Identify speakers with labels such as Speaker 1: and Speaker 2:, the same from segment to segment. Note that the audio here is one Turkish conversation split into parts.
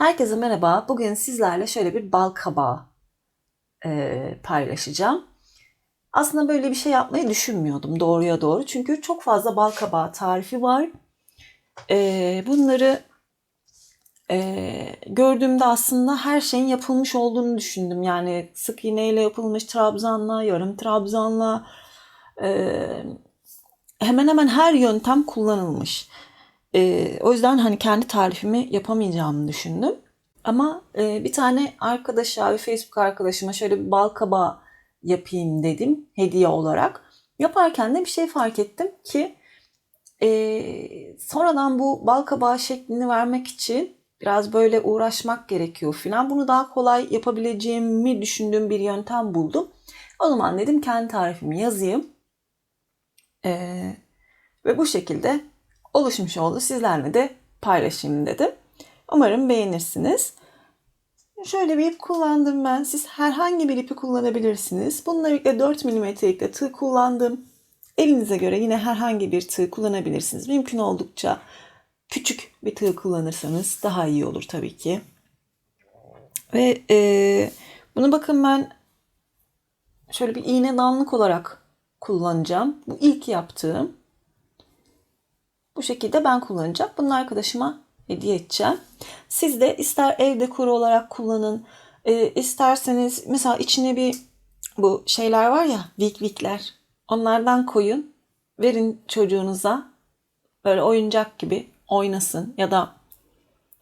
Speaker 1: Herkese merhaba. Bugün sizlerle şöyle bir bal kabağı e, paylaşacağım. Aslında böyle bir şey yapmayı düşünmüyordum doğruya doğru. Çünkü çok fazla bal kabağı tarifi var. E, bunları e, gördüğümde aslında her şeyin yapılmış olduğunu düşündüm. Yani sık iğneyle yapılmış trabzanla, yarım trabzanla e, hemen hemen her yöntem kullanılmış. E, o yüzden hani kendi tarifimi yapamayacağımı düşündüm. Ama e, bir tane arkadaşa, bir Facebook arkadaşıma şöyle bir bal kabağı yapayım dedim hediye olarak. Yaparken de bir şey fark ettim ki e, sonradan bu bal kabağı şeklini vermek için biraz böyle uğraşmak gerekiyor filan. Bunu daha kolay yapabileceğimi düşündüğüm bir yöntem buldum. O zaman dedim kendi tarifimi yazayım. E, ve bu şekilde oluşmuş oldu. Sizlerle de paylaşayım dedim. Umarım beğenirsiniz. Şöyle bir ip kullandım ben. Siz herhangi bir ipi kullanabilirsiniz. Bununla birlikte 4 mm'lik de tığ kullandım. Elinize göre yine herhangi bir tığ kullanabilirsiniz. Mümkün oldukça küçük bir tığ kullanırsanız daha iyi olur tabii ki. Ve e, bunu bakın ben şöyle bir iğne danlık olarak kullanacağım. Bu ilk yaptığım. Bu şekilde ben kullanacağım. Bunu arkadaşıma hediye edeceğim. Siz de ister ev dekoru olarak kullanın, e, isterseniz mesela içine bir bu şeyler var ya vik vikler. Onlardan koyun. Verin çocuğunuza. Böyle oyuncak gibi oynasın ya da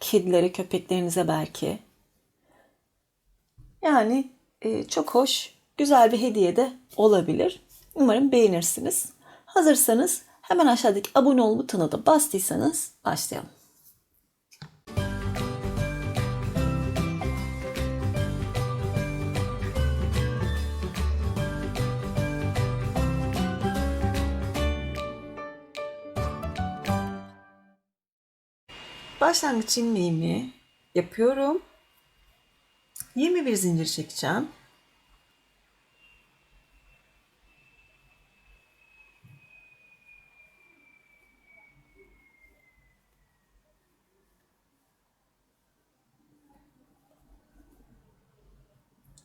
Speaker 1: kedilere, köpeklerinize belki. Yani e, çok hoş, güzel bir hediye de olabilir. Umarım beğenirsiniz. Hazırsanız hemen aşağıdaki abone ol butonuna da bastıysanız başlayalım. Başlangıç ilmeğimi yapıyorum. 21 zincir çekeceğim.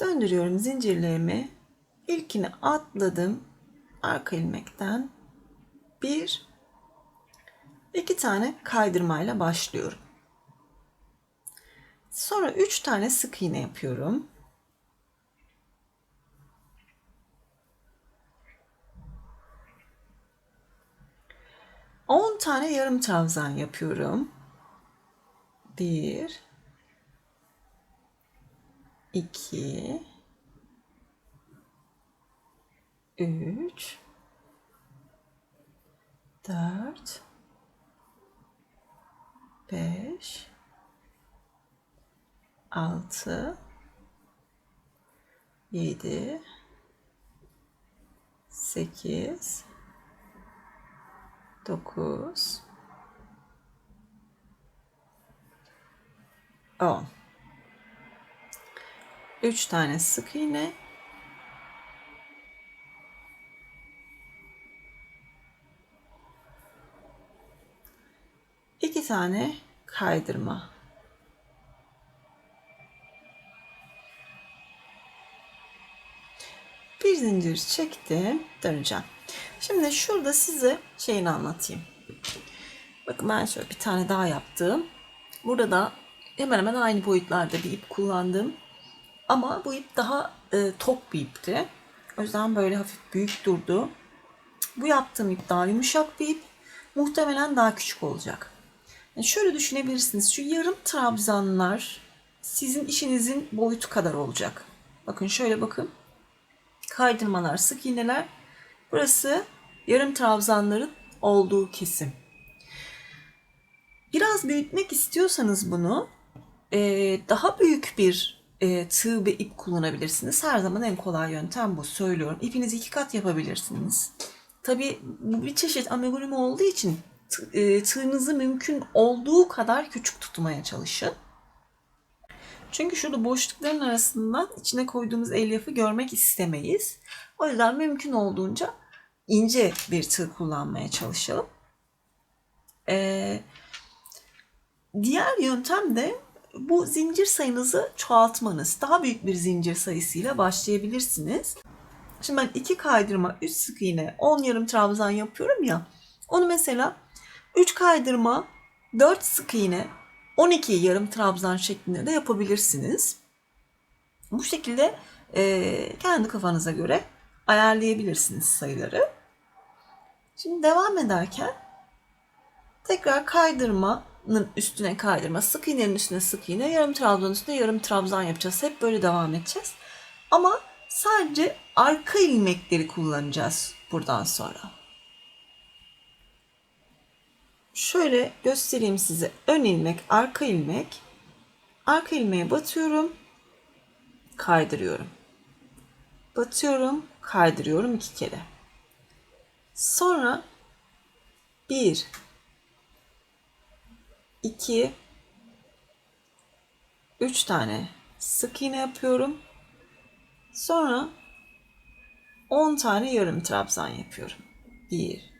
Speaker 1: Döndürüyorum zincirlerimi. İlkini atladım. Arka ilmekten. Bir, iki tane kaydırmayla başlıyorum. Sonra üç tane sık iğne yapıyorum. On tane yarım trabzan yapıyorum. Bir, iki, üç, dört, beş, altı, yedi, sekiz, dokuz, on. Üç tane sık iğne. iki tane kaydırma. Bir zincir çektim, döneceğim. Şimdi şurada size şeyini anlatayım. Bakın ben şöyle bir tane daha yaptım. Burada da hemen hemen aynı boyutlarda bir ip kullandım. Ama bu ip daha e, tok bir ipti. O yüzden böyle hafif büyük durdu. Bu yaptığım ip daha yumuşak bir ip. Muhtemelen daha küçük olacak. Yani şöyle düşünebilirsiniz. Şu yarım trabzanlar sizin işinizin boyutu kadar olacak. Bakın şöyle bakın. Kaydırmalar, sık iğneler. Burası yarım trabzanların olduğu kesim. Biraz büyütmek istiyorsanız bunu e, daha büyük bir e, tığ ve ip kullanabilirsiniz. Her zaman en kolay yöntem bu söylüyorum. İpinizi iki kat yapabilirsiniz. Tabii bu bir çeşit amigurumi olduğu için e, tığınızı mümkün olduğu kadar küçük tutmaya çalışın. Çünkü şurada boşlukların arasından içine koyduğumuz elyafı görmek istemeyiz. O yüzden mümkün olduğunca ince bir tığ kullanmaya çalışalım. Ee, diğer yöntem de bu zincir sayınızı çoğaltmanız. Daha büyük bir zincir sayısıyla başlayabilirsiniz. Şimdi ben 2 kaydırma 3 sık iğne 10 yarım trabzan yapıyorum ya. Onu mesela 3 kaydırma 4 sık iğne 12 yarım trabzan şeklinde de yapabilirsiniz. Bu şekilde e, kendi kafanıza göre ayarlayabilirsiniz sayıları. Şimdi devam ederken tekrar kaydırmanın üstüne kaydırma, sık iğnenin üstüne sık iğne, yarım trabzan üstüne yarım trabzan yapacağız. Hep böyle devam edeceğiz. Ama sadece arka ilmekleri kullanacağız buradan sonra. Şöyle göstereyim size. Ön ilmek, arka ilmek. Arka ilmeğe batıyorum. Kaydırıyorum. Batıyorum, kaydırıyorum iki kere. Sonra 1 2 3 tane sık iğne yapıyorum. Sonra 10 tane yarım trabzan yapıyorum. 1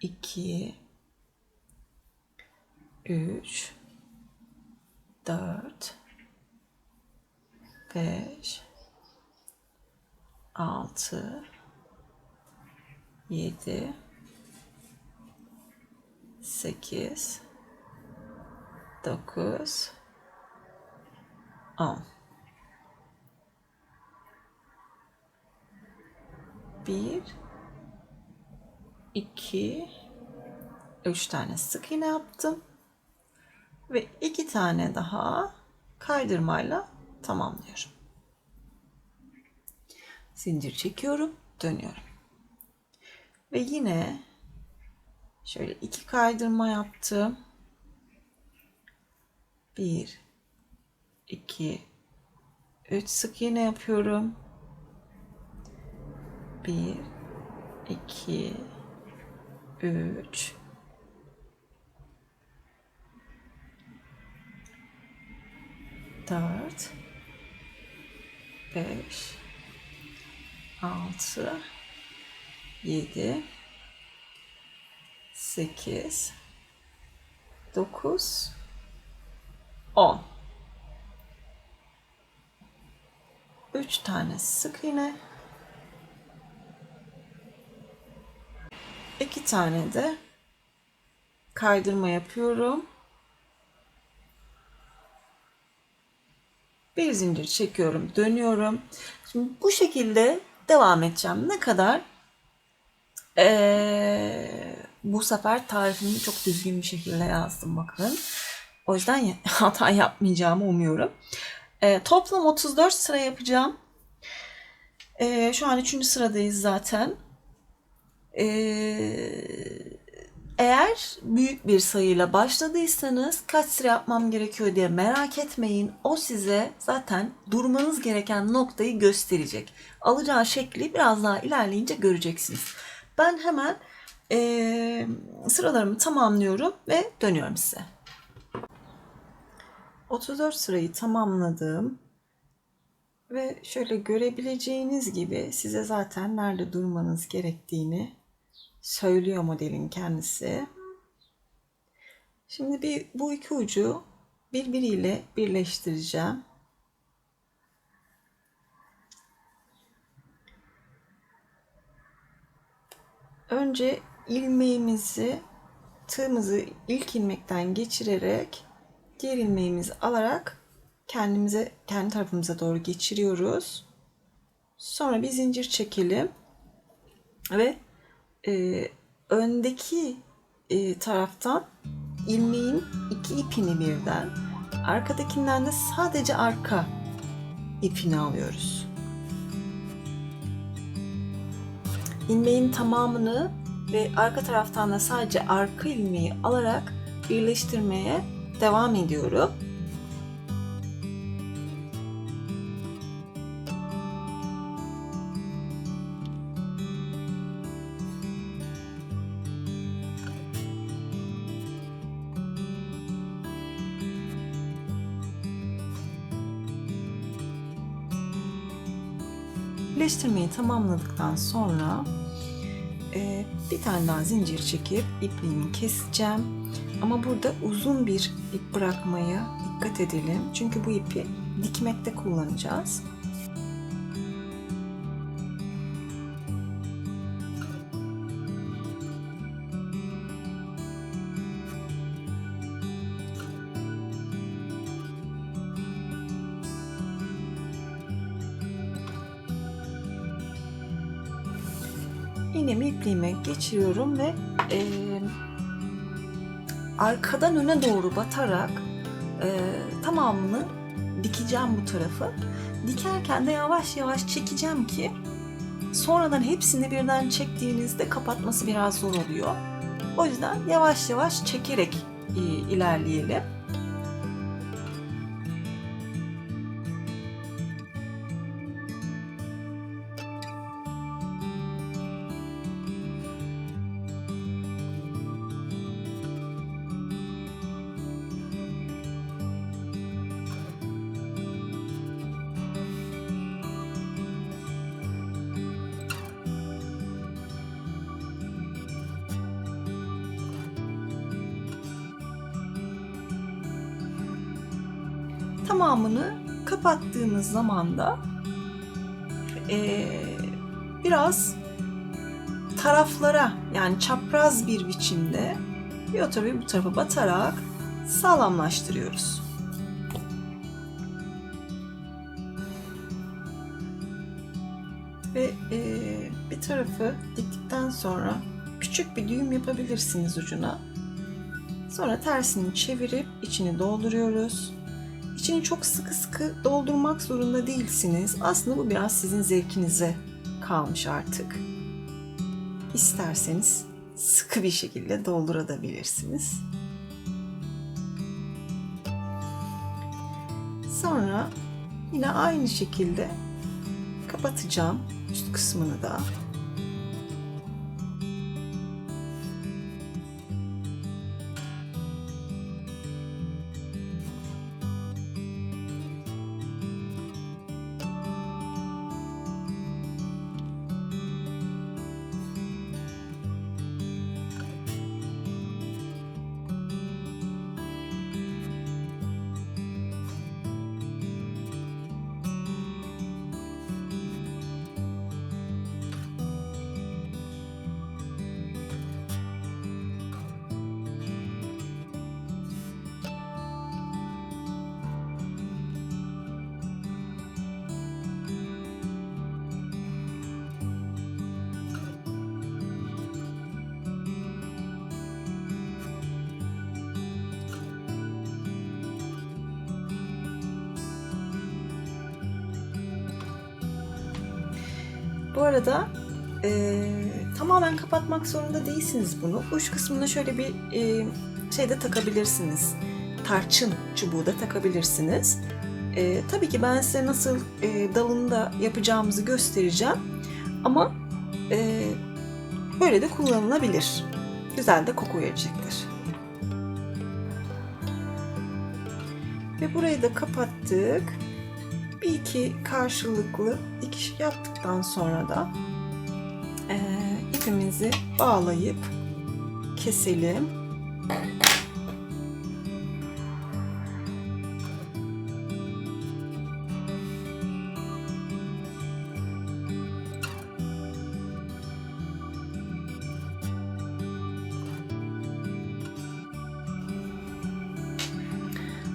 Speaker 1: 2 3 4 5 6 7 8 9 10 1 2 3 tane sık iğne yaptım ve iki tane daha kaydırmayla tamamlıyorum. Zincir çekiyorum, dönüyorum. Ve yine şöyle iki kaydırma yaptım. Bir, iki, üç sık iğne yapıyorum. Bir, iki, üç, dört, beş, altı, 7 8 9 10 3 tane sık iğne 2 tane de kaydırma yapıyorum. Bir zincir çekiyorum, dönüyorum. Şimdi bu şekilde devam edeceğim. Ne kadar? Ee, bu sefer tarifimi çok düzgün bir şekilde yazdım bakın. O yüzden hata yapmayacağımı umuyorum. Ee, toplam 34 sıra yapacağım. Ee, şu an 3. sıradayız zaten. Ee, eğer büyük bir sayıyla başladıysanız kaç sıra yapmam gerekiyor diye merak etmeyin. O size zaten durmanız gereken noktayı gösterecek. Alacağı şekli biraz daha ilerleyince göreceksiniz. Ben hemen e, sıralarımı tamamlıyorum ve dönüyorum size. 34 sırayı tamamladım. Ve şöyle görebileceğiniz gibi size zaten nerede durmanız gerektiğini söylüyor modelin kendisi. Şimdi bir bu iki ucu birbiriyle birleştireceğim. Önce ilmeğimizi tığımızı ilk ilmekten geçirerek diğer ilmeğimizi alarak kendimize kendi tarafımıza doğru geçiriyoruz. Sonra bir zincir çekelim ve e, öndeki e, taraftan ilmeğin iki ipini birden, arkadakinden de sadece arka ipini alıyoruz. ilmeğin tamamını ve arka taraftan da sadece arka ilmeği alarak birleştirmeye devam ediyorum. Birleştirmeyi tamamladıktan sonra e, bir tane daha zincir çekip ipliğimi keseceğim. Ama burada uzun bir ip bırakmaya dikkat edelim. Çünkü bu ipi dikmekte kullanacağız. İğnemi ipliğime geçiriyorum ve e, arkadan öne doğru batarak e, tamamını dikeceğim bu tarafı. Dikerken de yavaş yavaş çekeceğim ki sonradan hepsini birden çektiğinizde kapatması biraz zor oluyor. O yüzden yavaş yavaş çekerek e, ilerleyelim. Kapattığınız zaman da e, biraz taraflara yani çapraz bir biçimde bir o tabi bu tarafa batarak sağlamlaştırıyoruz. Ve e, bir tarafı diktikten sonra küçük bir düğüm yapabilirsiniz ucuna. Sonra tersini çevirip içini dolduruyoruz. İçini çok sıkı sıkı doldurmak zorunda değilsiniz. Aslında bu biraz sizin zevkinize kalmış artık. İsterseniz sıkı bir şekilde doldurabilirsiniz. Sonra yine aynı şekilde kapatacağım üst kısmını da. Bu arada e, tamamen kapatmak zorunda değilsiniz bunu. Uç kısmına şöyle bir e, şey de takabilirsiniz. Tarçın çubuğu da takabilirsiniz. E, tabii ki ben size nasıl e, dalında yapacağımızı göstereceğim. Ama e, böyle de kullanılabilir. Güzel de koku verecektir. Ve burayı da kapattık bir iki karşılıklı yaptıktan sonra da e, ipimizi bağlayıp keselim.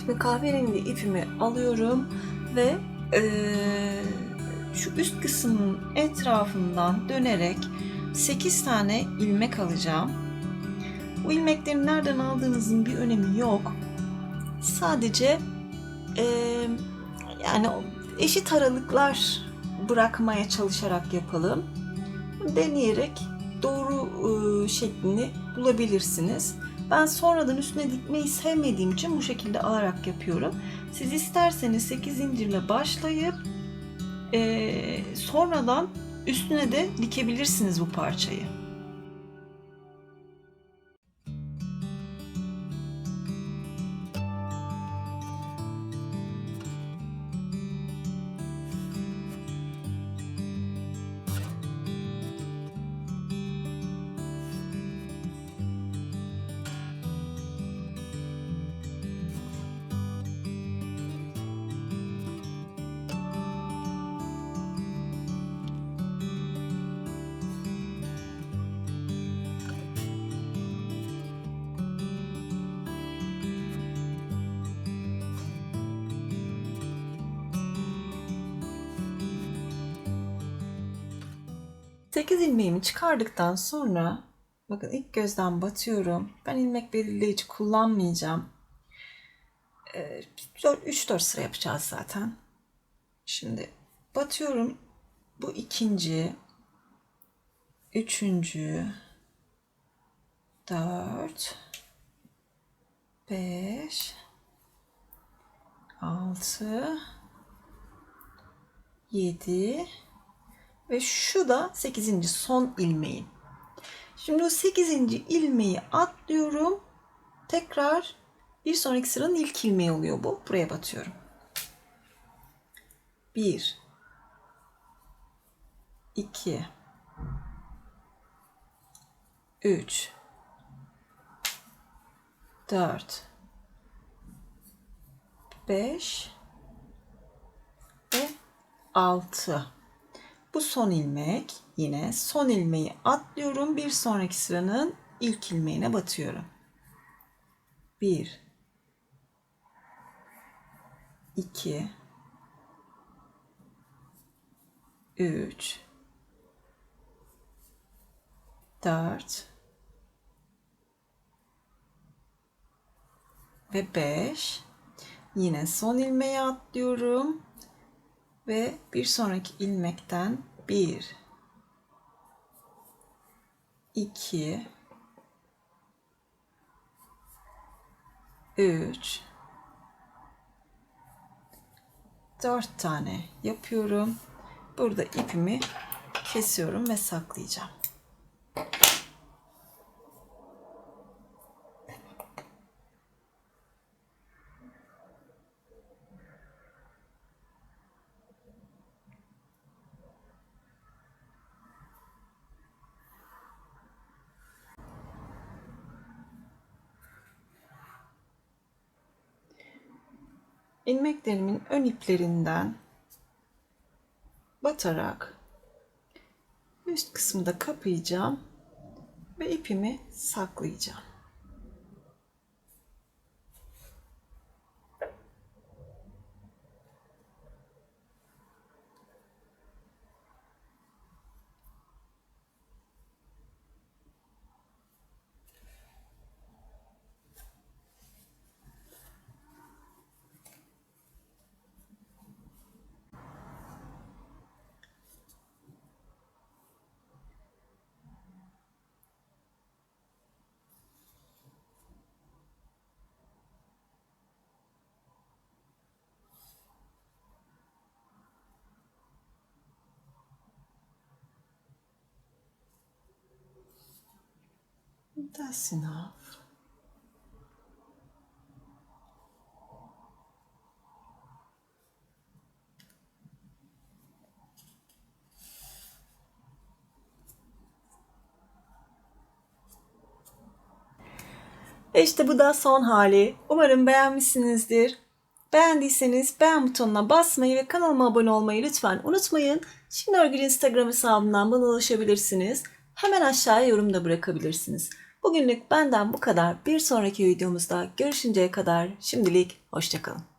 Speaker 1: Şimdi kahverengi ipimi alıyorum ve e, şu üst kısmın etrafından dönerek 8 tane ilmek alacağım. Bu ilmekleri nereden aldığınızın bir önemi yok. Sadece e, yani eşit aralıklar bırakmaya çalışarak yapalım. Deneyerek doğru e, şeklini bulabilirsiniz. Ben sonradan üstüne dikmeyi sevmediğim için bu şekilde alarak yapıyorum. Siz isterseniz 8 zincirle başlayıp e, sonradan üstüne de dikebilirsiniz bu parçayı. 8 ilmeğimi çıkardıktan sonra bakın ilk gözden batıyorum. Ben ilmek belirleyici kullanmayacağım. Ee, 3-4 sıra yapacağız zaten. Şimdi batıyorum. Bu ikinci, üçüncü, dört, beş, altı, yedi ve şu da sekizinci son ilmeğim. Şimdi o sekizinci ilmeği atlıyorum. Tekrar bir sonraki sıranın ilk ilmeği oluyor bu. Buraya batıyorum. Bir, iki, üç, dört, beş ve altı. Bu son ilmek. Yine son ilmeği atlıyorum. Bir sonraki sıranın ilk ilmeğine batıyorum. Bir, iki, üç, dört ve beş. Yine son ilmeği atlıyorum ve bir sonraki ilmekten bir, iki, üç, dört tane yapıyorum. Burada ipimi kesiyorum ve saklayacağım. İlmeklerimin ön iplerinden batarak üst kısmı da kapayacağım ve ipimi saklayacağım. That's enough. İşte bu da son hali. Umarım beğenmişsinizdir. Beğendiyseniz beğen butonuna basmayı ve kanalıma abone olmayı lütfen unutmayın. Şimdi Örgül Instagram hesabından bana ulaşabilirsiniz. Hemen aşağıya yorum da bırakabilirsiniz. Bugünlük benden bu kadar. Bir sonraki videomuzda görüşünceye kadar şimdilik hoşçakalın.